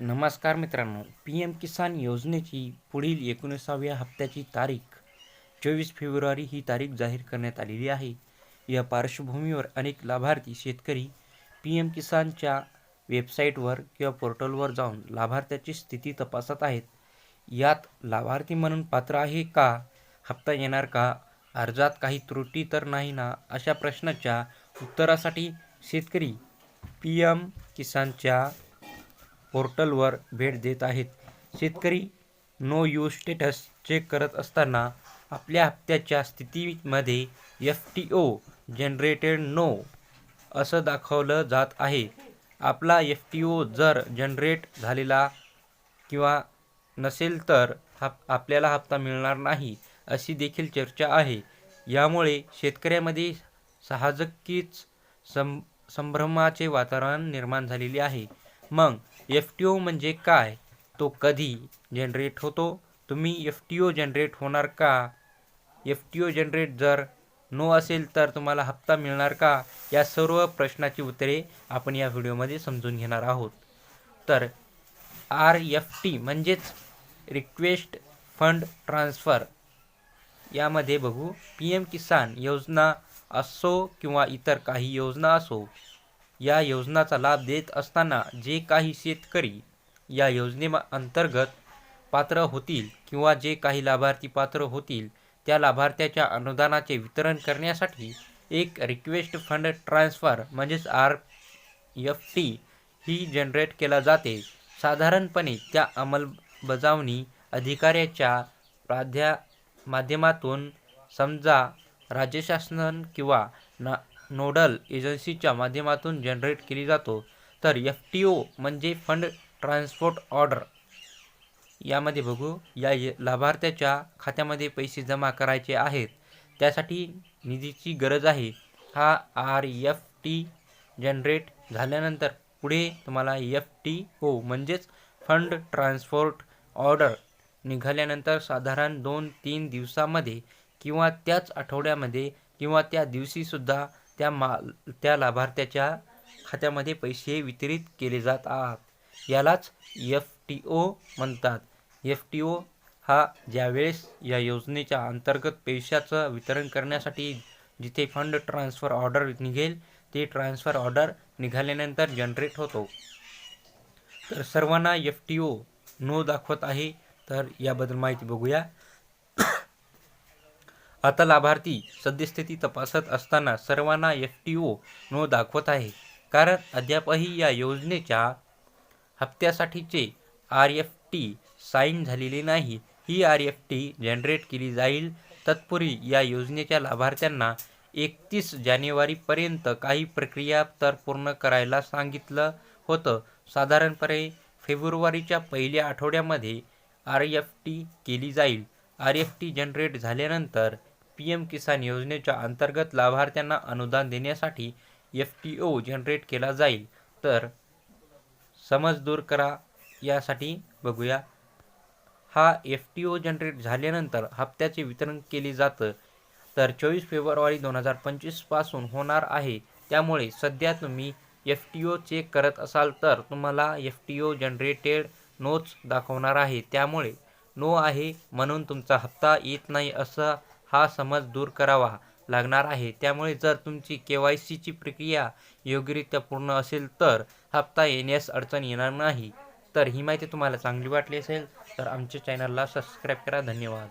नमस्कार मित्रांनो P M किसान योजनेची पुढील एकोणीसाव्या हप्त्याची तारीख चोवीस फेब्रुवारी ही तारीख जाहीर करण्यात आलेली आहे. या पार्श्वभूमीवर अनेक लाभार्थी शेतकरी पी एम किसानच्या वेबसाईटवर किंवा पोर्टलवर जाऊन लाभार्थ्याची स्थिती तपासत आहेत. यात लाभार्थी म्हणून पात्र आहे का हप्ता येणार का अर्जात काही त्रुटी तर नाही ना अशा प्रश्नाच्या उत्तरासाठी शेतकरी पी एम किसानच्या पोर्टलवर भेट देत आहेत. शेतकरी नो यू स्टेटस चेक करत असताना आपल्या हप्त्याच्या स्थितीमध्ये F T O generated no असं दाखवलं जात आहे. आपला एफ टी ओ जर जनरेट झालेला किंवा नसेल तर हप आपल्याला हप्ता मिळणार नाही अशी देखील चर्चा आहे. यामुळे शेतकऱ्यामध्ये साहजकीच सं संभ्रमाचे वातावरण निर्माण झालेले आहे. मग एफ टी ओ म्हणजे काय? तो कधी जनरेट होतो? तुम्ही एफ टी ओ जनरेट होणार का? एफ टी ओ जनरेट जर नो असेल तर तुम्हाला हप्ता मिळणार का? या सर्व प्रश्नाची उत्तरे आपण या व्हिडिओमध्ये समजून घेणार आहोत. तर आर एफ टी म्हणजेच रिक्वेस्ट फंड ट्रान्सफर यामध्ये बघू पी एम किसान योजना असो किंवा इतर काही योजना असो या योजनाचा लाभ देत असताना जे काही शेतकरी या योजने अंतर्गत पात्र होतील किंवा जे काही लाभार्थी पात्र होतील त्या लाभार्थ्याच्या अनुदानाचे वितरण करण्यासाठी एक रिक्वेस्ट फंड ट्रान्सफर म्हणजेच आर एफ टी ही जनरेट केला जाते. साधारणपणे त्या अंमलबजावणी अधिकाऱ्याच्या प्राध्या माध्यमातून समजा राज्य शासन किंवा ना नोडल एजन्सीच्या माध्यमातून जनरेट केली जातो. तर एफ टी ओ म्हणजे फंड ट्रान्सपोर्ट ऑर्डर. यामध्ये बघू या लाभार्थ्याच्या खात्यामध्ये पैसे जमा करायचे आहेत. त्यासाठी निधीची गरज आहे. हा आर एफ टी जनरेट झाल्यानंतर पुढे तुम्हाला एफ टी ओ म्हणजेच फंड ट्रान्सपोर्ट ऑर्डर निघाल्यानंतर साधारण दोन तीन दिवसामध्ये किंवा त्याच आठवड्यामध्ये किंवा त्या दिवशीसुद्धा त्या मा त्या लाभार्थ्याच्या खात्यामध्ये पैसे वितरित केले जात आहात. यालाच एफ टी ओ म्हणतात. एफ टी ओ हा ज्यावेळेस या योजनेच्या अंतर्गत पैशाचं वितरण करण्यासाठी जिथे फंड ट्रान्सफर ऑर्डर निघेल ते ट्रान्सफर ऑर्डर निघाल्यानंतर जनरेट होतो. तर सर्वांना एफ टी ओ नो दाखवत आहे तर याबद्दल माहिती बघूया. आता लाभार्थी सद्यस्थिती तपासत असताना सर्वांना एफ टी ओ नो दाखवत आहे. कारण अद्यापही या योजनेच्या हप्त्यासाठीचे आर एफ टी साईन झालेली नाही. ही आर एफ टी जनरेट केली जाईल. तत्पूर्वी या योजनेच्या लाभार्थ्यांना एकतीस जानेवारीपर्यंत काही प्रक्रिया तर पूर्ण करायला सांगितलं होतं. साधारणपणे फेब्रुवारीच्या पहिल्या आठवड्यामध्ये आर एफ टी केली जाईल. आर एफ टी जनरेट झाल्यानंतर पी एम किसान योजनेच्या अंतर्गत लाभार्थ्यांना अनुदान देण्यासाठी एफ टी ओ जनरेट केला जाईल. तर समज दूर करा यासाठी बघूया. हा एफ टी ओ जनरेट झाल्यानंतर हप्त्याचे वितरण केले जातं. तर चोवीस फेब्रुवारी दोन हजार पंचवीसपासून होणार आहे. त्यामुळे सध्या तुम्ही एफ टी ओ चेक करत असाल तर तुम्हाला एफ टी ओ जनरेटेड नोच दाखवणार आहे. त्यामुळे नो आहे म्हणून तुमचा हप्ता येत नाही असं हा समज दूर करावा लागणार आहे. त्यामुळे जर तुमची के वाय सीची प्रक्रिया योग्यरित्या पूर्ण असेल तर हप्ता येण्यास अडचण येणार नाही. तर ही माहिती तुम्हाला चांगली वाटली असेल तर आमच्या चॅनलला सबस्क्राईब करा. धन्यवाद.